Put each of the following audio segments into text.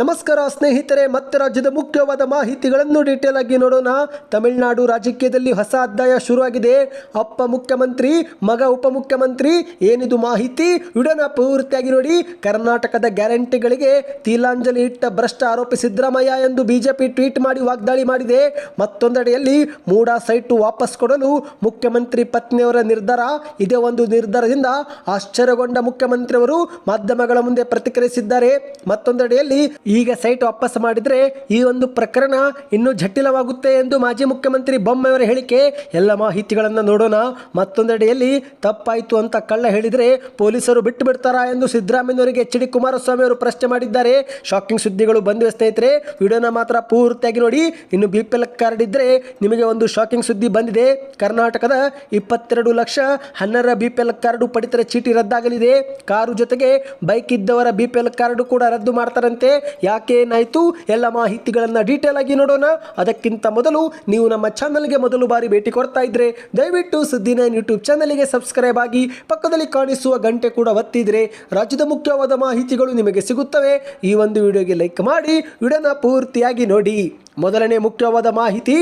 ನಮಸ್ಕಾರ ಸ್ನೇಹಿತರೆ, ಮತ್ತೆ ರಾಜ್ಯದ ಮುಖ್ಯವಾದ ಮಾಹಿತಿಗಳನ್ನು ಡೀಟೇಲ್ ಆಗಿ ನೋಡೋಣ. ತಮಿಳುನಾಡು ರಾಜಕೀಯದಲ್ಲಿ ಹೊಸ ಅಧ್ಯಾಯ ಶುರುವಾಗಿದೆ. ಅಪ್ಪ ಮುಖ್ಯಮಂತ್ರಿ, ಮಗ ಉಪಮುಖ್ಯಮಂತ್ರಿ ಏನಿದು ಮಾಹಿತಿ? ವಿಡಿಯೋನ ಪೂರ್ತಿಯಾಗಿ ನೋಡಿ. ಕರ್ನಾಟಕದ ಗ್ಯಾರಂಟಿಗಳಿಗೆ ತೀಲಾಂಜಲಿ ಇಟ್ಟ ಭ್ರಷ್ಟ ಆರೋಪಿ ಸಿದ್ದರಾಮಯ್ಯ ಎಂದು ಬಿಜೆಪಿ ಟ್ವೀಟ್ ಮಾಡಿ ವಾಗ್ದಾಳಿ ಮಾಡಿದೆ. ಮತ್ತೊಂದೆಡೆಯಲ್ಲಿ ಮೂಡಾ ಸೈಟು ವಾಪಸ್ ಕೊಡಲು ಮುಖ್ಯಮಂತ್ರಿ ಪತ್ನಿಯವರ ನಿರ್ಧಾರ? ಇದೇ ಒಂದು ನಿರ್ಧಾರದಿಂದ ಆಶ್ಚರ್ಯಗೊಂಡ ಮುಖ್ಯಮಂತ್ರಿಯವರು ಮಾಧ್ಯಮಗಳ ಮುಂದೆ ಪ್ರತಿಕ್ರಿಯಿಸಿದ್ದಾರೆ. ಮತ್ತೊಂದೆಡೆಯಲ್ಲಿ ಈಗ ಸೈಟ್ ವಾಪಸ್ ಮಾಡಿದರೆ ಈ ಒಂದು ಪ್ರಕರಣ ಇನ್ನೂ ಜಟಿಲವಾಗುತ್ತೆ ಎಂದು ಮಾಜಿ ಮುಖ್ಯಮಂತ್ರಿ ಬೊಮ್ಮೆಯವರ ಹೇಳಿಕೆ. ಎಲ್ಲ ಮಾಹಿತಿಗಳನ್ನು ನೋಡೋಣ. ಮತ್ತೊಂದೆಡೆಯಲ್ಲಿ ತಪ್ಪಾಯಿತು ಅಂತ ಕಳ್ಳ ಹೇಳಿದರೆ ಪೊಲೀಸರು ಬಿಟ್ಟು ಬಿಡ್ತಾರಾ ಎಂದು ಸಿದ್ದರಾಮಯ್ಯನವರಿಗೆ ಎಚ್ ಡಿ ಕುಮಾರಸ್ವಾಮಿ ಅವರು ಪ್ರಶ್ನೆ ಮಾಡಿದ್ದಾರೆ. ಶಾಕಿಂಗ್ ಸುದ್ದಿಗಳು ಬಂದಿವೆ ಸ್ನೇಹಿತರೆ. ವಿಡಿಯೋನ ಮಾತ್ರ ಪೂರ್ತಿಯಾಗಿ ನೋಡಿ. ಇನ್ನು ಬಿ ಪಿ ಎಲ್ ಕಾರ್ಡ್ ಇದ್ದರೆ ನಿಮಗೆ ಒಂದು ಶಾಕಿಂಗ್ ಸುದ್ದಿ ಬಂದಿದೆ. ಕರ್ನಾಟಕದ ಇಪ್ಪತ್ತೆರಡು ಲಕ್ಷ ಹನ್ನೆರಡರ ಬಿ ಪಿ ಎಲ್ ಕಾರ್ಡು ಪಡಿತರ ಚೀಟಿ ರದ್ದಾಗಲಿದೆ. ಕಾರು ಜೊತೆಗೆ ಬೈಕ್ ಇದ್ದವರ ಬಿ ಪಿ ಎಲ್ ಕಾರ್ಡು ಕೂಡ ರದ್ದು ಮಾಡ್ತಾರಂತೆ. ಯಾಕೆ ಏನಾಯಿತು? ಎಲ್ಲ ಮಾಹಿತಿಗಳನ್ನು ಡೀಟೇಲ್ ಆಗಿ ನೋಡೋಣ. ಅದಕ್ಕಿಂತ ಮೊದಲು ನೀವು ನಮ್ಮ ಚಾನಲ್ಗೆ ಮೊದಲು ಬಾರಿ ಭೇಟಿ ಕೊಡ್ತಾ ಇದ್ರೆ, ದಯವಿಟ್ಟು ಸುದ್ದಿ ನೈನ್ ಯೂಟ್ಯೂಬ್ ಚಾನಲ್ಗೆ ಸಬ್ಸ್ಕ್ರೈಬ್ ಆಗಿ ಪಕ್ಕದಲ್ಲಿ ಕಾಣಿಸುವ ಗಂಟೆ ಕೂಡ ಒತ್ತಿದ್ರೆ ರಾಜ್ಯದ ಮುಖ್ಯವಾದ ಮಾಹಿತಿಗಳು ನಿಮಗೆ ಸಿಗುತ್ತವೆ. ಈ ಒಂದು ವಿಡಿಯೋಗೆ ಲೈಕ್ ಮಾಡಿ ವಿಡಿಯೋನ ಪೂರ್ತಿಯಾಗಿ ನೋಡಿ. ಮೊದಲನೇ ಮುಖ್ಯವಾದ ಮಾಹಿತಿ,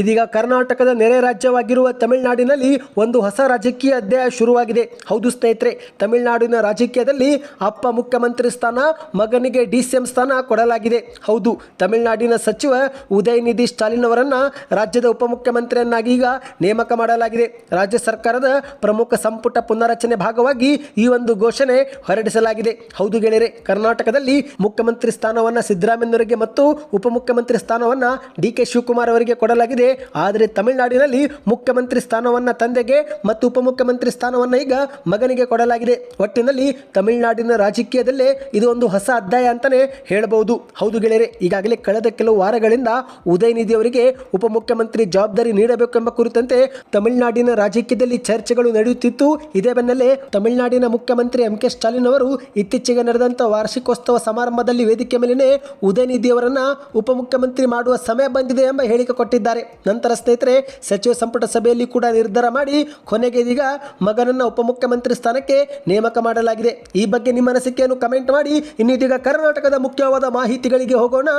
ಇದೀಗ ಕರ್ನಾಟಕದ ನೆರೆ ರಾಜ್ಯವಾಗಿರುವ ತಮಿಳುನಾಡಿನಲ್ಲಿ ಒಂದು ಹೊಸ ರಾಜಕೀಯ ಅಧ್ಯಾಯ ಶುರುವಾಗಿದೆ. ಹೌದು ಸ್ನೇಹಿತರೆ, ತಮಿಳುನಾಡಿನ ರಾಜಕೀಯದಲ್ಲಿ ಅಪ್ಪ ಮುಖ್ಯಮಂತ್ರಿ ಸ್ಥಾನ, ಮಗನಿಗೆ ಡಿ ಸ್ಥಾನ ಕೊಡಲಾಗಿದೆ. ಹೌದು, ತಮಿಳುನಾಡಿನ ಸಚಿವ ಉದಯನಿಧಿ ಸ್ಟಾಲಿನ್ ಅವರನ್ನ ರಾಜ್ಯದ ಉಪಮುಖ್ಯಮಂತ್ರಿಯನ್ನಾಗಿ ಈಗ ನೇಮಕ ಮಾಡಲಾಗಿದೆ. ರಾಜ್ಯ ಸರ್ಕಾರದ ಪ್ರಮುಖ ಸಂಪುಟ ಪುನರಚನೆ ಭಾಗವಾಗಿ ಈ ಒಂದು ಘೋಷಣೆ ಹೊರಡಿಸಲಾಗಿದೆ. ಹೌದು ಗೆಳೆಯರೆ, ಕರ್ನಾಟಕದಲ್ಲಿ ಮುಖ್ಯಮಂತ್ರಿ ಸ್ಥಾನವನ್ನು ಸಿದ್ದರಾಮಯ್ಯನವರಿಗೆ ಮತ್ತು ಉಪಮುಖ್ಯಮಂತ್ರಿ ಸ್ಥಾನವನ್ನು ಡಿ ಕೆ ಶಿವಕುಮಾರ್ ಅವರಿಗೆ ಕೊಡಲಾಗಿದೆ. ಆದರೆ ತಮಿಳುನಾಡಿನಲ್ಲಿ ಮುಖ್ಯಮಂತ್ರಿ ಸ್ಥಾನವನ್ನು ತಂದೆಗೆ ಮತ್ತು ಉಪಮುಖ್ಯಮಂತ್ರಿ ಸ್ಥಾನವನ್ನು ಈಗ ಮಗನಿಗೆ ಕೊಡಲಾಗಿದೆ. ಒಟ್ಟಿನಲ್ಲಿ ತಮಿಳುನಾಡಿನ ರಾಜಕೀಯದಲ್ಲೇ ಇದು ಒಂದು ಹೊಸ ಅಧ್ಯಾಯ ಅಂತಾನೆ ಹೇಳಬಹುದು. ಹೌದು ಗೆಳೆಯರೆ, ಈಗಾಗಲೇ ಕಳೆದ ಕೆಲವು ವಾರಗಳಿಂದ ಉದಯನಿಧಿ ಅವರಿಗೆ ಉಪಮುಖ್ಯಮಂತ್ರಿ ಜವಾಬ್ದಾರಿ ನೀಡಬೇಕೆಂಬ ಕುರಿತಂತೆ ತಮಿಳುನಾಡಿನ ರಾಜಕೀಯದಲ್ಲಿ ಚರ್ಚೆಗಳು ನಡೆಯುತ್ತಿತ್ತು. ಇದೇ ಬೆನ್ನಲ್ಲೇ ತಮಿಳುನಾಡಿನ ಮುಖ್ಯಮಂತ್ರಿ ಎಂ. ಕೆ. ಸ್ಟಾಲಿನ್ ಅವರು ಇತ್ತೀಚೆಗೆ ನಡೆದಂಥ ವಾರ್ಷಿಕೋತ್ಸವ ಸಮಾರಂಭದಲ್ಲಿ ವೇದಿಕೆ ಮೇಲಿನೇ ಉದಯನಿಧಿ ಅವರನ್ನ ಉಪಮುಖ್ಯಮಂತ್ರಿ ಮಾಡುವ ಸಮಯ ಬಂದಿದೆ ಎಂಬ ಹೇಳಿಕೆ ಕೊಟ್ಟಿದ್ದಾರೆ. ನಂತರ ಸ್ನೇಹಿತರೆ, ಸಚಿವ ಸಂಪುಟ ಸಭೆಯಲ್ಲಿ ಕೂಡ ನಿರ್ಧಾರ ಮಾಡಿ ಕೊನೆಗೆ ಇದೀಗ ಮಗನನ್ನ ಉಪಮುಖ್ಯಮಂತ್ರಿ ಸ್ಥಾನಕ್ಕೆ ನೇಮಕ ಮಾಡಲಾಗಿದೆ. ಈ ಬಗ್ಗೆ ನಿಮ್ಮ ಅನಿಸಿಕೆಯನ್ನು ಕಮೆಂಟ್ ಮಾಡಿ. ಇನ್ನು ಕರ್ನಾಟಕದ ಮುಖ್ಯವಾದ ಮಾಹಿತಿಗಳಿಗೆ ಹೋಗೋಣ.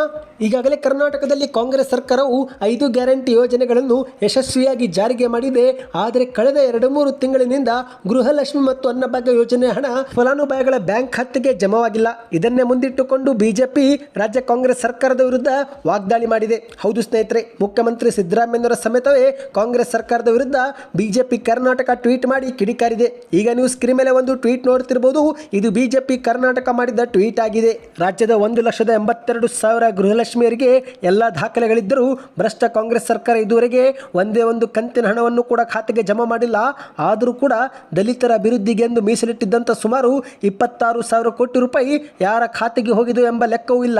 ಈಗಾಗಲೇ ಕರ್ನಾಟಕದಲ್ಲಿ ಕಾಂಗ್ರೆಸ್ ಸರ್ಕಾರವು ಐದು ಗ್ಯಾರಂಟಿ ಯೋಜನೆಗಳನ್ನು ಯಶಸ್ವಿಯಾಗಿ ಜಾರಿಗೆ ಮಾಡಿದೆ. ಆದರೆ ಕಳೆದ ಎರಡು ಮೂರು ತಿಂಗಳಿನಿಂದ ಗೃಹಲಕ್ಷ್ಮಿ ಮತ್ತು ಅನ್ನಭಾಗ್ಯ ಯೋಜನೆ ಹಣ ಫಲಾನುಭವಿಗಳ ಬ್ಯಾಂಕ್ ಖಾತೆಗೆ ಜಮವಾಗಿಲ್ಲ. ಇದನ್ನೇ ಮುಂದಿಟ್ಟುಕೊಂಡು ಬಿಜೆಪಿ ರಾಜ್ಯ ಕಾಂಗ್ರೆಸ್ ಸರ್ಕಾರದ ವಿರುದ್ಧ ವಾಗ್ದಾಳಿ ಮಾಡಿದೆ. ಹೌದು ಸ್ನೇಹಿತರೆ, ಮುಖ್ಯಮಂತ್ರಿ ಸಿದ್ದರಾಮಯ್ಯನವರ ಸಮೇತವೇ ಕಾಂಗ್ರೆಸ್ ಸರ್ಕಾರದ ವಿರುದ್ಧ ಬಿಜೆಪಿ ಕರ್ನಾಟಕ ಟ್ವೀಟ್ ಮಾಡಿ ಕಿಡಿಕಾರಿದೆ. ಈಗ ನೀವು ಸ್ಕ್ರೀನ್ ಮೇಲೆ ಒಂದು ಟ್ವೀಟ್ ನೋಡ್ತಿರ್ಬೋದು ಇದು ಬಿಜೆಪಿ ಕರ್ನಾಟಕ ಮಾಡಿದ ಟ್ವೀಟ್ ಆಗಿದೆ. ರಾಜ್ಯದ ಒಂದು ಲಕ್ಷದ ಎಂಬತ್ತೆರಡು ಸಾವಿರ ಗೃಹಲಕ್ಷ್ಮಿಯರಿಗೆ ಎಲ್ಲ ದಾಖಲೆಗಳಿದ್ದರೂ ಭ್ರಷ್ಟ ಕಾಂಗ್ರೆಸ್ ಸರ್ಕಾರ ಇದುವರೆಗೆ ಒಂದೇ ಒಂದು ಕಂತಿನ ಹಣವನ್ನು ಕೂಡ ಖಾತೆಗೆ ಜಮಾ ಮಾಡಿಲ್ಲ. ಆದರೂ ಕೂಡ ದಲಿತರ ಅಭಿವೃದ್ಧಿಗೆ ಎಂದು ಮೀಸಲಿಟ್ಟಿದ್ದಂಥ ಸುಮಾರು ಇಪ್ಪತ್ತಾರು ಸಾವಿರ ಕೋಟಿ ರೂಪಾಯಿ ಯಾರ ಖಾತೆಗೆ ಹೋಗಿದೆ ಎಂಬ ಲೆಕ್ಕವೂ ಇಲ್ಲ.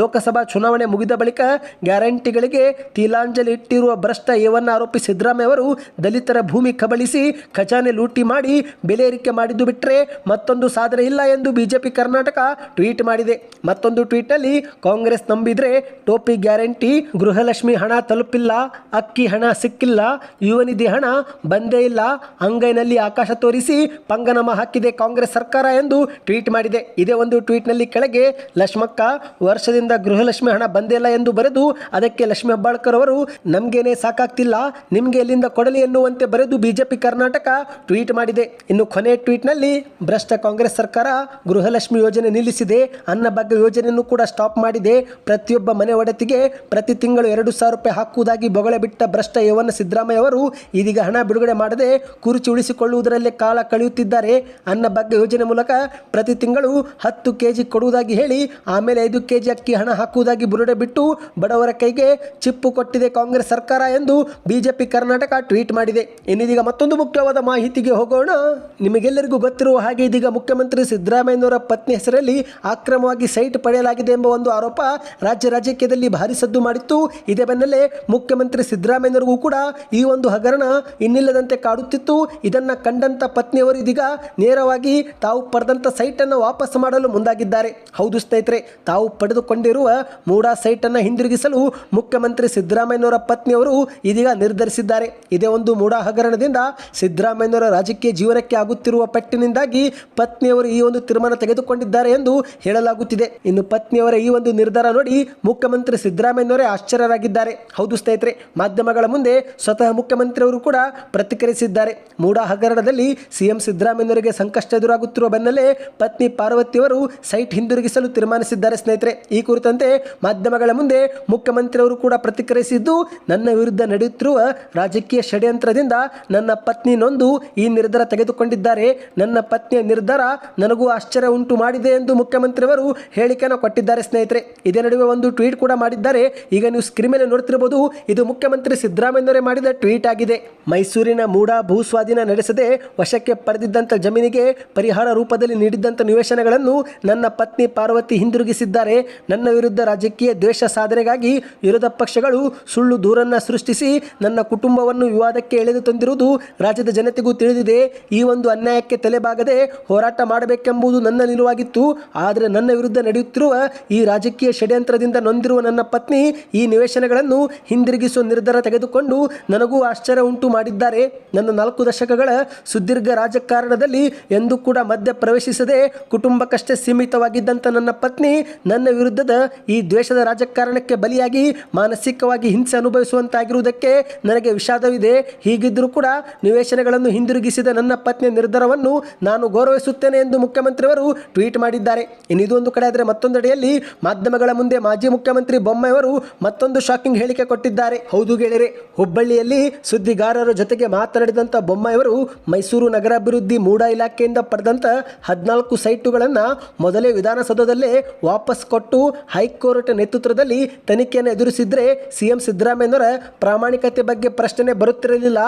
ಲೋಕಸಭಾ ಚುನಾವಣೆ ಮುಗಿದ ಬಳಿಕ ಗ್ಯಾರಂಟಿಗಳಿಗೆ ತೀಲಾಂಜಲಿ ಇಟ್ಟಿರುವ ಭ್ರಷ್ಟ ಏವನ್ನ ಆರೋಪಿ ಸಿದ್ದರಾಮಯ್ಯ ಅವರು ದಲಿತರ ಭೂಮಿ ಕಬಳಿಸಿ ಖಜಾನೆ ಲೂಟಿ ಮಾಡಿ ಬೆಲೆ ಏರಿಕೆ ಮಾಡಿದ್ದು ಬಿಟ್ಟರೆ ಮತ್ತೊಂದು ಸಾಧನೆ ಇಲ್ಲ ಎಂದು ಬಿಜೆಪಿ ಕರ್ನಾಟಕ ಟ್ವೀಟ್ ಮಾಡಿದೆ. ಮತ್ತೊಂದು ಟ್ವೀಟ್ನಲ್ಲಿ ಕಾಂಗ್ರೆಸ್ ನಂಬಿದ್ರೆ ಟೋಪಿ ಗ್ಯಾರಂಟಿ, ಗೃಹಲಕ್ಷ್ಮಿ ಹಣ ತಲುಪಿಲ್ಲ, ಅಕ್ಕಿ ಹಣ ಸಿಕ್ಕಿಲ್ಲ ಯುವನಿಧಿ ಹಣ ಬಂದೇ ಇಲ್ಲ, ಅಂಗೈನಲ್ಲಿ ಆಕಾಶ ತೋರಿಸಿ ಪಂಗನಮ ಹಾಕಿದೆ ಕಾಂಗ್ರೆಸ್ ಸರ್ಕಾರ ಎಂದು ಟ್ವೀಟ್ ಮಾಡಿದೆ. ಇದೇ ಒಂದು ಟ್ವೀಟ್ನಲ್ಲಿ ಕೆಳಗೆ, ಲಕ್ಷ್ಮಕ್ಕ, ವರ್ಷದಿಂದ ಗೃಹಲಕ್ಷ್ಮಿ ಹಣ ಬಂದೇ ಇಲ್ಲ ಎಂದು ಬರೆದು ಅದಕ್ಕೆ ಲಕ್ಷ್ಮಿ ಹೆಬ್ಬಾಳ್ಕರ್ ಅವರು, ನಮಗೇನೆ ಸಾಕಾಗ್ತಿಲ್ಲ, ನಿಮಗೆ ಇಲ್ಲಿಂದ ಕೊಡಲಿ ಎನ್ನುವಂತೆ ಬರೆದು ಬಿಜೆಪಿ ಕರ್ನಾಟಕ ಟ್ವೀಟ್ ಮಾಡಿದೆ. ಇನ್ನು ಕೊನೆ ಟ್ವೀಟ್ನಲ್ಲಿ, ಭ್ರಷ್ಟ ಕಾಂಗ್ರೆಸ್ ಸರ್ಕಾರ ಗೃಹಲಕ್ಷ್ಮಿ ಯೋಜನೆ ನಿಲ್ಲಿಸಿದೆ. ಅನ್ನಭಾಗ್ಯ ಯೋಜನೆಯನ್ನು ಕೂಡ ಸ್ಟಾಪ್ ಮಾಡಿದೆ. ಪ್ರತಿಯೊಬ್ಬ ಮನೆ ಒಡೆತಿಗೆ ಪ್ರತಿ ತಿಂಗಳು ಎರಡು ಸಾವಿರ ರೂಪಾಯಿ ಹಾಕುವುದಾಗಿ ಬೊಗಳೆ ಬಿಟ್ಟ ಭ್ರಷ್ಟ ಯವನ ಸಿದ್ದರಾಮಯ್ಯ ಅವರು, ಇದೀಗ ಹಣ ಬಿಡುಗಡೆ ಮಾಡದೆ ಕುರುಚಿ ಉಳಿಸಿಕೊಳ್ಳುವುದರಲ್ಲೇ ಕಾಲ ಕಳೆಯುತ್ತಿದ್ದಾರೆ. ಅನ್ನಭಾಗ್ಯ ಯೋಜನೆ ಮೂಲಕ ಪ್ರತಿ ತಿಂಗಳು ಹತ್ತು ಕೆಜಿ ಕೊಡುವುದಾಗಿ ಹೇಳಿ, ಆಮೇಲೆ ಐದು ಕೆಜಿ ಅಕ್ಕಿ ಹಣ ಹಾಕುವುದಾಗಿ ಬುರುಡೆ ಬಿಟ್ಟು ಬಡವರ ಕೈಗೆ ಚಿಪ್ಪು ಕೊಟ್ಟಿದೆ ಕಾಂಗ್ರೆಸ್ ಸರ್ಕಾರ ಎಂದು ಬಿಜೆಪಿ ಕರ್ನಾಟಕ ಟ್ವೀಟ್ ಮಾಡಿದೆ. ಇನ್ನಿದೀಗ ಮತ್ತೊಂದು ಮುಖ್ಯವಾದ ಮಾಹಿತಿಗೆ ಹೋಗೋಣ. ನಿಮಗೆಲ್ಲರಿಗೂ ಗೊತ್ತಿರುವ ಹಾಗೆ ಇದೀಗ ಮುಖ್ಯಮಂತ್ರಿ ಸಿದ್ದರಾಮಯ್ಯನವರ ಪತ್ನಿ ಹೆಸರಲ್ಲಿ ಅಕ್ರಮವಾಗಿ ಸೈಟ್ ಪಡೆಯಲಾಗಿದೆ ಎಂಬ ಒಂದು ಆರೋಪ ರಾಜ್ಯ ರಾಜಕೀಯದಲ್ಲಿ ಭಾರಿ ಸದ್ದು ಮಾಡಿತ್ತು. ಇದೇ ಬೆನ್ನಲ್ಲೇ ಮುಖ್ಯಮಂತ್ರಿ ಸಿದ್ದರಾಮಯ್ಯನವರಿಗೂ ಕೂಡ ಈ ಒಂದು ಹಗರಣ ಇನ್ನಿಲ್ಲದಂತೆ ಕಾಡುತ್ತಿತ್ತು. ಇದನ್ನ ಕಂಡಂತ ಪತ್ನಿಯವರು ಇದೀಗ ನೇರವಾಗಿ ತಾವು ಪಡೆದಂತ ಸೈಟ್ ಅನ್ನು ವಾಪಸ್ ಮಾಡಲು ಮುಂದಾಗಿದ್ದಾರೆ. ಹೌದು ಸ್ನೇಹಿತರೆ, ತಾವು ಪಡೆದುಕೊಂಡಿರುವ ಮೂಡಾ ಅನ್ನು ಹಿಂದಿರುಗಿ ಹಿಂದಿರುಗಿಸಲು ಮುಖ್ಯಮಂತ್ರಿ ಸಿದ್ದರಾಮಯ್ಯನವರ ಪತ್ನಿಯವರು ಇದೀಗ ನಿರ್ಧರಿಸಿದ್ದಾರೆ. ಇದೇ ಒಂದು ಮೂಢ ಹಗರಣದಿಂದ ಸಿದ್ದರಾಮಯ್ಯನವರ ರಾಜಕೀಯ ಜೀವನಕ್ಕೆ ಆಗುತ್ತಿರುವ ಪಟ್ಟಿನಿಂದಾಗಿ ಪತ್ನಿಯವರು ಈ ಒಂದು ತೀರ್ಮಾನ ತೆಗೆದುಕೊಂಡಿದ್ದಾರೆ ಎಂದು ಹೇಳಲಾಗುತ್ತಿದೆ. ಇನ್ನು ಪತ್ನಿಯವರ ಈ ಒಂದು ನಿರ್ಧಾರ ನೋಡಿ ಮುಖ್ಯಮಂತ್ರಿ ಸಿದ್ದರಾಮಯ್ಯನವರೇ ಆಶ್ಚರ್ಯರಾಗಿದ್ದಾರೆ. ಹೌದು ಸ್ನೇಹಿತರೆ, ಮಾಧ್ಯಮಗಳ ಮುಂದೆ ಸ್ವತಃ ಮುಖ್ಯಮಂತ್ರಿಯವರು ಕೂಡ ಪ್ರತಿಕ್ರಿಯಿಸಿದ್ದಾರೆ. ಮೂಢ ಹಗರಣದಲ್ಲಿ ಸಿಎಂ ಸಿದ್ದರಾಮಯ್ಯನವರಿಗೆ ಸಂಕಷ್ಟ ಎದುರಾಗುತ್ತಿರುವ ಬೆನ್ನಲ್ಲೇ ಪತ್ನಿ ಪಾರ್ವತಿಯವರು ಸೈಟ್ ಹಿಂದಿರುಗಿಸಲು ತೀರ್ಮಾನಿಸಿದ್ದಾರೆ ಸ್ನೇಹಿತರೆ. ಈ ಕುರಿತಂತೆ ಮಾಧ್ಯಮಗಳ ಮುಂದೆ ಮುಖ್ಯಮಂತ್ರಿಯವರು ಕೂಡ ಪ್ರತಿಕ್ರಿಯಿಸಿದ್ದು, ನನ್ನ ವಿರುದ್ಧ ನಡೆಯುತ್ತಿರುವ ರಾಜಕೀಯ ಷಡ್ಯಂತ್ರದಿಂದ ನನ್ನ ಪತ್ನಿ ನೊಂದು ಈ ನಿರ್ಧಾರ ತೆಗೆದುಕೊಂಡಿದ್ದಾರೆ. ನನ್ನ ಪತ್ನಿಯ ನಿರ್ಧಾರ ನನಗೂ ಆಶ್ಚರ್ಯ ಉಂಟು ಮಾಡಿದೆ ಎಂದು ಮುಖ್ಯಮಂತ್ರಿಯವರು ಹೇಳಿಕೆಯನ್ನು ಕೊಟ್ಟಿದ್ದಾರೆ ಸ್ನೇಹಿತರೆ. ಇದೇ ನಡುವೆ ಒಂದು ಟ್ವೀಟ್ ಕೂಡ ಮಾಡಿದ್ದಾರೆ. ಈಗ ನೀವು ಸ್ಕ್ರೀನ್ ಮೇಲೆ ನೋಡ್ತಿರಬಹುದು ಇದು ಮುಖ್ಯಮಂತ್ರಿ ಸಿದ್ದರಾಮಯ್ಯನವರೇ ಮಾಡಿದ ಟ್ವೀಟ್ ಆಗಿದೆ. ಮೈಸೂರಿನ ಮೂಡ ಭೂ ಸ್ವಾಧೀನ ನಡೆಸದೆ ವಶಕ್ಕೆ ಪಡೆದಿದ್ದಂಥ ಜಮೀನಿಗೆ ಪರಿಹಾರ ರೂಪದಲ್ಲಿ ನೀಡಿದ್ದಂಥ ನಿವೇಶನಗಳನ್ನು ನನ್ನ ಪತ್ನಿ ಪಾರ್ವತಿ ಹಿಂದಿರುಗಿಸಿದ್ದಾರೆ. ನನ್ನ ವಿರುದ್ಧ ರಾಜಕೀಯ ದ್ವೇಷ ಸಾಧನೆಗಾಗಿ ವಿರೋಧ ಪಕ್ಷಗಳು ಸುಳ್ಳು ದೂರನ್ನ ಸೃಷ್ಟಿಸಿ ನನ್ನ ಕುಟುಂಬವನ್ನು ವಿವಾದಕ್ಕೆ ಎಳೆದು ತಂದಿರುವುದು ರಾಜ್ಯದ ಜನತೆಗೂ ತಿಳಿದಿದೆ. ಈ ಒಂದು ಅನ್ಯಾಯಕ್ಕೆ ತಲೆಬಾಗದೆ ಹೋರಾಟ ಮಾಡಬೇಕೆಂಬುದು ನನ್ನ ನಿಲುವಾಗಿತ್ತು. ಆದರೆ ನನ್ನ ವಿರುದ್ಧ ನಡೆಯುತ್ತಿರುವ ಈ ರಾಜಕೀಯ ಷಡ್ಯಂತ್ರದಿಂದ ನೊಂದಿರುವ ನನ್ನ ಪತ್ನಿ ಈ ನಿವೇಶನಗಳನ್ನು ಹಿಂದಿರುಗಿಸುವ ನಿರ್ಧಾರ ತೆಗೆದುಕೊಂಡು ನನಗೂ ಆಶ್ಚರ್ಯ ಉಂಟು ಮಾಡಿದ್ದಾರೆ. ನನ್ನ ನಾಲ್ಕು ದಶಕಗಳ ಸುದೀರ್ಘ ರಾಜಕಾರಣದಲ್ಲಿ ಎಂದೂ ಕೂಡ ಮಧ್ಯ ಪ್ರವೇಶಿಸದೆ ಕುಟುಂಬಕ್ಕಷ್ಟೇ ಸೀಮಿತವಾಗಿದ್ದಂಥ ನನ್ನ ಪತ್ನಿ ನನ್ನ ವಿರುದ್ಧದ ಈ ದ್ವೇಷದ ರಾಜಕಾರಣಕ್ಕೆ ಬಲಿಯಾಗಿ, ಮಾನಸಿಕವಾಗಿ ಹಿಂಸೆ ಅನುಭವಿಸುವಂತಾಗಿರುವುದಕ್ಕೆ ನನಗೆ ವಿಷಾದವಿದೆ. ಹೀಗಿದ್ದರೂ ಕೂಡ ನಿವೇಶನಗಳನ್ನು ಹಿಂದಿರುಗಿಸಿದ ನನ್ನ ಪತ್ನಿಯ ನಿರ್ಧಾರವನ್ನು ನಾನು ಗೌರವಿಸುತ್ತೇನೆ ಎಂದು ಮುಖ್ಯಮಂತ್ರಿಯವರು ಟ್ವೀಟ್ ಮಾಡಿದ್ದಾರೆ. ಇನ್ನಿದು ಒಂದು ಕಡೆ ಆದರೆ ಮತ್ತೊಂದೆಡೆಯಲ್ಲಿ ಮಾಧ್ಯಮಗಳ ಮುಂದೆ ಮಾಜಿ ಮುಖ್ಯಮಂತ್ರಿ ಬೊಮ್ಮೆಯವರು ಮತ್ತೊಂದು ಶಾಕಿಂಗ್ ಹೇಳಿಕೆ ಕೊಟ್ಟಿದ್ದಾರೆ. ಹೌದು ಗೆಳೆಯರೆ, ಹುಬ್ಬಳ್ಳಿಯಲ್ಲಿ ಸುದ್ದಿಗಾರರ ಜೊತೆಗೆ ಮಾತನಾಡಿದಂಥ ಬೊಮ್ಮೆಯವರು ಮೈಸೂರು ನಗರಾಭಿವೃದ್ಧಿ ಮೂಡ ಇಲಾಖೆಯಿಂದ ಪಡೆದಂಥ ಹದಿನಾಲ್ಕು ಸೈಟುಗಳನ್ನು ಮೊದಲೇ ವಿಧಾನಸೌಧದಲ್ಲೇ ವಾಪಸ್ ಕೊಟ್ಟು ಹೈಕೋರ್ಟ್ ನೇತೃತ್ವದಲ್ಲಿ ತನಿಖೆಯನ್ನು ಎದುರಿಸಿದ್ರೆ ಸಿಎಂ ಸಿದ್ದರಾಮಯ್ಯನವರ ಪ್ರಾಮಾಣಿಕತೆ ಬಗ್ಗೆ ಪ್ರಶ್ನೆ ಬರುತ್ತಿರಲಿಲ್ಲ.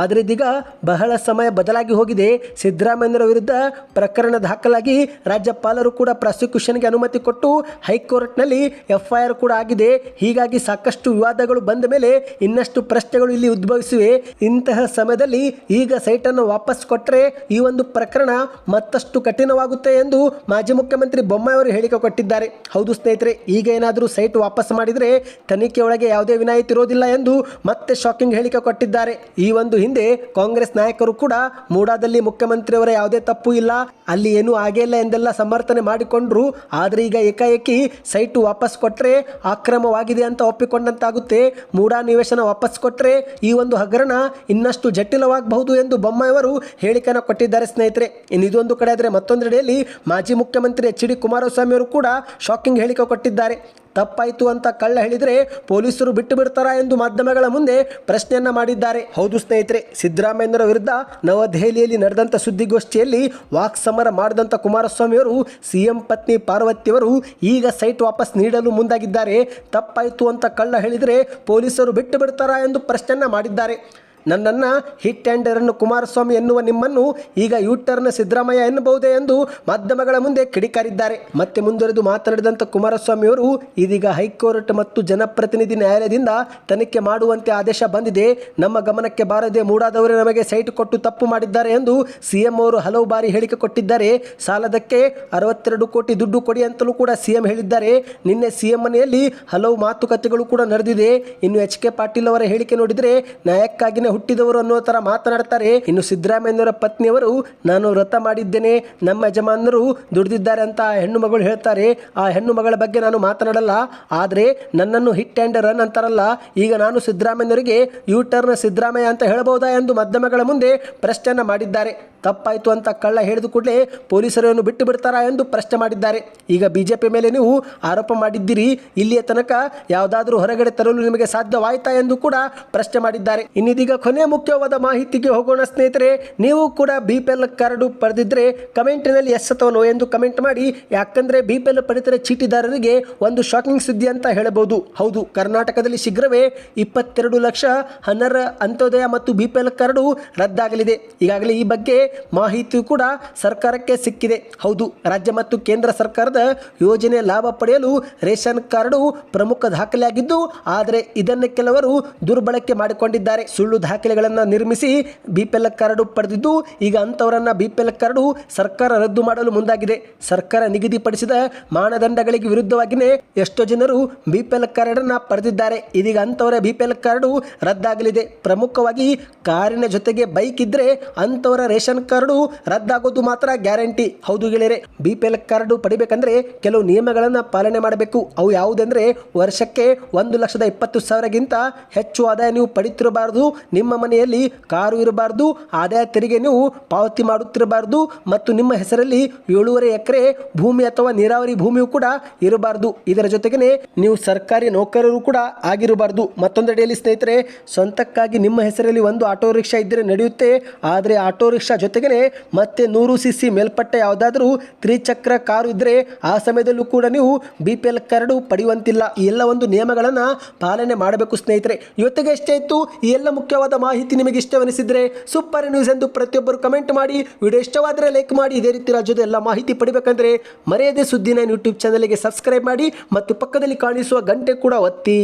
ಆದರೆ ಇದೀಗ ಬಹಳ ಸಮಯ ಬದಲಾಗಿ ಹೋಗಿದೆ. ಸಿದ್ದರಾಮಯ್ಯನವರ ವಿರುದ್ಧ ಪ್ರಕರಣ ದಾಖಲಾಗಿ ರಾಜ್ಯಪಾಲರು ಕೂಡ ಪ್ರಾಸಿಕ್ಯೂಷನ್ಗೆ ಅನುಮತಿ ಕೊಟ್ಟು ಹೈಕೋರ್ಟ್ನಲ್ಲಿ ಎಫ್ಐಆರ್ ಕೂಡ ಆಗಿದೆ. ಹೀಗಾಗಿ ಸಾಕಷ್ಟು ವಿವಾದಗಳು ಬಂದ ಮೇಲೆ ಇನ್ನಷ್ಟು ಪ್ರಶ್ನೆಗಳು ಇಲ್ಲಿ ಉದ್ಭವಿಸಿವೆ. ಇಂತಹ ಸಮಯದಲ್ಲಿ ಈಗ ಸೈಟನ್ನು ವಾಪಸ್ ಕೊಟ್ಟರೆ ಈ ಒಂದು ಪ್ರಕರಣ ಮತ್ತಷ್ಟು ಕಠಿಣವಾಗುತ್ತೆ ಎಂದು ಮಾಜಿ ಮುಖ್ಯಮಂತ್ರಿ ಬೊಮ್ಮಾಯಿಯವರು ಹೇಳಿಕೆ ಕೊಟ್ಟಿದ್ದಾರೆ. ಹೌದು ಸ್ನೇಹಿತರೆ, ಈಗ ಏನಾದರೂ ಸೈಟ್ ವಾಪಸ್ ಮಾಡಿದರೆ ತನಿಖೆಯೊಳಗೆ ಯಾವುದೇ ವಿನಾಯಿತಿ ಇರೋದಿಲ್ಲ ಎಂದು ಮತ್ತೆ ಶಾಕಿಂಗ್ ಹೇಳಿಕೆ ಕೊಟ್ಟಿದ್ದಾರೆ. ಈ ಒಂದು ಹಿಂದೆ ಕಾಂಗ್ರೆಸ್ ನಾಯಕರು ಕೂಡ ಮೂಡಾದಲ್ಲಿ ಮುಖ್ಯಮಂತ್ರಿಯವರ ಯಾವುದೇ ತಪ್ಪು ಇಲ್ಲ, ಅಲ್ಲಿ ಏನೂ ಆಗೇ ಇಲ್ಲ ಎಂದೆಲ್ಲ ಸಮರ್ಥನೆ ಮಾಡಿಕೊಂಡ್ರು. ಆದರೆ ಈಗ ಏಕಾಏಕಿ ಸೈಟು ವಾಪಸ್ ಕೊಟ್ಟರೆ ಅಕ್ರಮವಾಗಿದೆ ಅಂತ ಒಪ್ಪಿಕೊಂಡಂತಾಗುತ್ತೆ. ಮೂಡಾ ನಿವೇಶನ ವಾಪಸ್ ಕೊಟ್ಟರೆ ಈ ಒಂದು ಹಗರಣ ಇನ್ನಷ್ಟು ಜಟಿಲವಾಗಬಹುದು ಎಂದು ಬೊಮ್ಮಾಯಿಯವರು ಹೇಳಿಕೆಯನ್ನು ಕೊಟ್ಟಿದ್ದಾರೆ ಸ್ನೇಹಿತರೆ. ಇನ್ನು ಇದೊಂದು ಕಡೆ ಆದರೆ ಮತ್ತೊಂದೆಡೆಯಲ್ಲಿ ಮಾಜಿ ಮುಖ್ಯಮಂತ್ರಿ ಎಚ್ ಡಿ ಕುಮಾರಸ್ವಾಮಿ ಅವರು ಕೂಡ ಶಾಕಿಂಗ್ ಹೇಳಿಕೆ ಕೊಟ್ಟಿದ್ದಾರೆ. ತಪ್ಪಾಯಿತು ಅಂತ ಕಳ್ಳ ಹೇಳಿದರೆ ಪೊಲೀಸರು ಬಿಟ್ಟು ಬಿಡ್ತಾರಾ ಎಂದು ಮಾಧ್ಯಮಗಳ ಮುಂದೆ ಪ್ರಶ್ನೆಯನ್ನ ಮಾಡಿದ್ದಾರೆ. ಹೌದು ಸ್ನೇಹಿತರೆ, ಸಿದ್ದರಾಮಯ್ಯನವರ ವಿರುದ್ಧ ನವದೆಹಲಿಯಲ್ಲಿ ನಡೆದಂಥ ಸುದ್ದಿಗೋಷ್ಠಿಯಲ್ಲಿ ವಾಕ್ ಸಮರ ಮಾಡಿದಂಥ ಕುಮಾರಸ್ವಾಮಿಯವರು, ಸಿಎಂ ಪತ್ನಿ ಪಾರ್ವತಿಯವರು ಈಗ ಸೈಟ್ ವಾಪಸ್ ನೀಡಲು ಮುಂದಾಗಿದ್ದಾರೆ. ತಪ್ಪಾಯಿತು ಅಂತ ಕಳ್ಳ ಹೇಳಿದರೆ ಪೊಲೀಸರು ಬಿಟ್ಟು ಬಿಡ್ತಾರಾ ಎಂದು ಪ್ರಶ್ನೆಯನ್ನ ಮಾಡಿದ್ದಾರೆ. ನನ್ನನ್ನು ಹಿಟ್ ಆ್ಯಂಡ್ ರನ್ ಕುಮಾರಸ್ವಾಮಿ ಎನ್ನುವ ನಿಮ್ಮನ್ನು ಈಗ ಯೂಟರ್ನ್ ಸಿದ್ದರಾಮಯ್ಯ ಎನ್ನಬಹುದೇ ಎಂದು ಮಾಧ್ಯಮಗಳ ಮುಂದೆ ಕಿಡಿಕಾರಿದ್ದಾರೆ. ಮತ್ತೆ ಮುಂದುವರೆದು ಮಾತನಾಡಿದಂಥ ಕುಮಾರಸ್ವಾಮಿಯವರು ಇದೀಗ ಹೈಕೋರ್ಟ್ ಮತ್ತು ಜನಪ್ರತಿನಿಧಿ ನ್ಯಾಯಾಲಯದಿಂದ ತನಿಖೆ ಮಾಡುವಂತೆ ಆದೇಶ ಬಂದಿದೆ. ನಮ್ಮ ಗಮನಕ್ಕೆ ಬಾರದೆ ಮೂಡಾದವರೇ ನಮಗೆ ಸೈಟ್ ಕೊಟ್ಟು ತಪ್ಪು ಮಾಡಿದ್ದಾರೆ ಎಂದು ಸಿಎಂ ಅವರು ಹಲವು ಬಾರಿ ಹೇಳಿಕೆ ಕೊಟ್ಟಿದ್ದಾರೆ. ಸಾಲದಕ್ಕೆ ಅರವತ್ತೆರಡು ಕೋಟಿ ದುಡ್ಡು ಕೊಡಿ ಅಂತಲೂ ಕೂಡ ಸಿಎಂ ಹೇಳಿದ್ದಾರೆ. ನಿನ್ನೆ ಸಿಎಂ ಮನೆಯಲ್ಲಿ ಹಲವು ಮಾತುಕತೆಗಳು ಕೂಡ ನಡೆದಿದೆ. ಇನ್ನು ಎಚ್ ಕೆ ಪಾಟೀಲ್ ಅವರ ಹೇಳಿಕೆ ನೋಡಿದರೆ ನ್ಯಾಯಕ್ಕಾಗಿನೇ ಹುಟ್ಟಿದವರು ಅನ್ನೋ ಥರ ಮಾತನಾಡ್ತಾರೆ. ಇನ್ನು ಸಿದ್ದರಾಮಯ್ಯನವರ ಪತ್ನಿಯವರು, ನಾನು ವ್ರತ ಮಾಡಿದ್ದೇನೆ, ನಮ್ಮ ಯಜಮಾನರು ದುಡಿದಿದ್ದಾರೆ ಅಂತ ಆ ಹೆಣ್ಣು ಮಗಳು ಹೇಳ್ತಾರೆ. ಆ ಹೆಣ್ಣು ಮಗಳ ಬಗ್ಗೆ ನಾನು ಮಾತನಾಡಲ್ಲ, ಆದರೆ ನನ್ನನ್ನು ಹಿಟ್ ಆ್ಯಂಡ್ ರನ್ ಅಂತಾರಲ್ಲ. ಈಗ ನಾನು ಸಿದ್ದರಾಮಯ್ಯನವರಿಗೆ ಯು ಟರ್ನ್ ಸಿದ್ದರಾಮಯ್ಯ ಅಂತ ಹೇಳಬಹುದಾ? ಎಂದು ಮಾಧ್ಯಮಗಳ ಮುಂದೆ ಪ್ರಶ್ನೆಯನ್ನು ಮಾಡಿದ್ದಾರೆ. ತಪ್ಪಾಯಿತು ಅಂತ ಕಳ್ಳ ಹೇಳಿದ ಕೂಡಲೇ ಪೊಲೀಸರನ್ನು ಬಿಟ್ಟು ಬಿಡ್ತಾರಾ ಎಂದು ಪ್ರಶ್ನೆ ಮಾಡಿದ್ದಾರೆ. ಈಗ ಬಿಜೆಪಿ ಮೇಲೆ ನೀವು ಆರೋಪ ಮಾಡಿದ್ದೀರಿ, ಇಲ್ಲಿಯ ತನಕ ಯಾವುದಾದ್ರೂ ಹೊರಗಡೆ ತರಲು ನಿಮಗೆ ಸಾಧ್ಯವಾಯ್ತಾ ಎಂದು ಕೂಡ ಪ್ರಶ್ನೆ ಮಾಡಿದ್ದಾರೆ. ಇನ್ನಿದೀಗ ಕೊನೆ ಮುಖ್ಯವಾದ ಮಾಹಿತಿಗೆ ಹೋಗೋಣ ಸ್ನೇಹಿತರೆ, ನೀವು ಕೂಡ ಬಿ ಪಿ ಎಲ್ ಕಾರ್ಡು ಪಡೆದಿದ್ರೆ ಕಮೆಂಟಿನಲ್ಲಿ ಎಸ್ ಅಥವಾ ಎಂದು ಕಮೆಂಟ್ ಮಾಡಿ. ಯಾಕಂದ್ರೆ ಬಿ ಪಿ ಎಲ್ ಪಡಿತರ ಚೀಟಿದಾರರಿಗೆ ಒಂದು ಶಾಕಿಂಗ್ ಸುದ್ದಿ ಅಂತ ಹೇಳಬಹುದು. ಹೌದು, ಕರ್ನಾಟಕದಲ್ಲಿ ಶೀಘ್ರವೇ ಇಪ್ಪತ್ತೆರಡು ಲಕ್ಷ ಹನ್ನರ ಅಂತ್ಯೋದಯ ಮತ್ತು ಬಿ ಪಿ ಎಲ್ ಕಾರ್ಡು ರದ್ದಾಗಲಿದೆ. ಈಗಾಗಲೇ ಈ ಬಗ್ಗೆ ಮಾಹಿತಿ ಕೂಡ ಸರ್ಕಾರಕ್ಕೆ ಸಿಕ್ಕಿದೆ. ಹೌದು, ರಾಜ್ಯ ಮತ್ತು ಕೇಂದ್ರ ಸರ್ಕಾರದ ಯೋಜನೆ ಲಾಭ ಪಡೆಯಲು ರೇಷನ್ ಕಾರ್ಡು ಪ್ರಮುಖ ದಾಖಲೆಯಾಗಿದ್ದು, ಆದರೆ ಇದನ್ನು ಕೆಲವರು ದುರ್ಬಳಕೆ ಮಾಡಿಕೊಂಡಿದ್ದಾರೆ. ಸುಳ್ಳು ದಾಖಲೆಗಳನ್ನು ನಿರ್ಮಿಸಿ ಬಿ ಪಿ ಕಾರ್ಡು ಪಡೆದಿದ್ದು, ಈಗ ಅಂಥವರನ್ನು ಬಿ ಕಾರ್ಡು ಸರ್ಕಾರ ರದ್ದು ಮಾಡಲು ಮುಂದಾಗಿದೆ. ಸರ್ಕಾರ ನಿಗದಿಪಡಿಸಿದ ಮಾನದಂಡಗಳಿಗೆ ವಿರುದ್ಧವಾಗಿಯೇ ಎಷ್ಟೋ ಜನರು ಬಿ ಪಿ ಕಾರ್ಡನ್ನು ಪಡೆದಿದ್ದಾರೆ. ಇದೀಗ ಅಂಥವರ ಬಿ ಪಿ ಕಾರ್ಡು ರದ್ದಾಗಲಿದೆ. ಪ್ರಮುಖವಾಗಿ ಕಾರಿನ ಜೊತೆಗೆ ಬೈಕ್ ಇದ್ದರೆ ಅಂಥವರ ರೇಷನ್ ಕಾರ್ಡು ರದ್ದಾಗೋದು ಮಾತ್ರ ಗ್ಯಾರಂಟಿ. ಹೌದು ಗೆಳೆಯರೆ ಬಿ ಪಿ ಎಲ್ ಕಾರ್ಡು ಪಡಿಬೇಕಂದ್ರೆ ಕೆಲವು ನಿಯಮಗಳನ್ನು ಪಾಲನೆ ಮಾಡಬೇಕು. ಅವು ಯಾವುದೆಂದರೆ ವರ್ಷಕ್ಕೆ ಒಂದು ಲಕ್ಷದ ಇಪ್ಪತ್ತು ಸಾವಿರಗಿಂತ ಹೆಚ್ಚು ಆದಾಯ ನೀವು ಪಡಿತಿರಬಾರ್ದು, ನಿಮ್ಮ ಮನೆಯಲ್ಲಿ ಕಾರು ಇರಬಾರ್ದು, ಆದಾಯ ತೆರಿಗೆ ನೀವು ಪಾವತಿ ಮಾಡುತ್ತಿರಬಾರ್ದು ಮತ್ತು ನಿಮ್ಮ ಹೆಸರಲ್ಲಿ ಏಳೂವರೆ ಎಕರೆ ಭೂಮಿ ಅಥವಾ ನೀರಾವರಿ ಭೂಮಿಯು ಕೂಡ ಇರಬಾರ್ದು. ಇದರ ಜೊತೆಗೆ ನೀವು ಸರ್ಕಾರಿ ನೌಕರರು ಕೂಡ ಆಗಿರಬಾರ್ದು. ಮತ್ತೊಂದೆಡೆಯಲ್ಲಿ ಸ್ನೇಹಿತರೆ, ಸ್ವಂತಕ್ಕಾಗಿ ನಿಮ್ಮ ಹೆಸರಲ್ಲಿ ಒಂದು ಆಟೋ ರಿಕ್ಷಾ ಇದ್ದರೆ ನಡೆಯುತ್ತೆ. ಆದರೆ ಆಟೋ ರಿಕ್ಷಾ ಜೊತೆಗೇ ಮತ್ತೆ ನೂರು ಸಿ ಸಿ ಮೇಲ್ಪಟ್ಟ ಯಾವುದಾದರೂ ತ್ರಿಚಕ್ರ ಕಾರು ಇದ್ದರೆ ಆ ಸಮಯದಲ್ಲೂ ಕೂಡ ನೀವು ಬಿ ಪಿ ಎಲ್ ಕರಡು ಪಡೆಯುವಂತಿಲ್ಲ. ಈ ಎಲ್ಲ ಒಂದು ನಿಯಮಗಳನ್ನು ಪಾಲನೆ ಮಾಡಬೇಕು ಸ್ನೇಹಿತರೆ. ಇವತ್ತಿಗೆ ಎಷ್ಟೇ ಇತ್ತು, ಈ ಎಲ್ಲ ಮುಖ್ಯವಾದ ಮಾಹಿತಿ ನಿಮಗೆ ಇಷ್ಟವೆನಿಸಿದರೆ ಸೂಪರ್ ನ್ಯೂಸ್ ಎಂದು ಪ್ರತಿಯೊಬ್ಬರು ಕಮೆಂಟ್ ಮಾಡಿ, ವಿಡಿಯೋ ಇಷ್ಟವಾದರೆ ಲೈಕ್ ಮಾಡಿ, ಇದೇ ರೀತಿ ರಾಜ್ಯದ ಎಲ್ಲ ಮಾಹಿತಿ ಪಡಿಬೇಕಂದ್ರೆ ಮರೆಯದೆ ಸುದ್ದಿನ ಯೂಟ್ಯೂಬ್ ಚಾನಲ್ಗೆ ಸಬ್ಸ್ಕ್ರೈಬ್ ಮಾಡಿ ಮತ್ತು ಪಕ್ಕದಲ್ಲಿ ಕಾಣಿಸುವ ಗಂಟೆ ಕೂಡ ಒತ್ತಿ.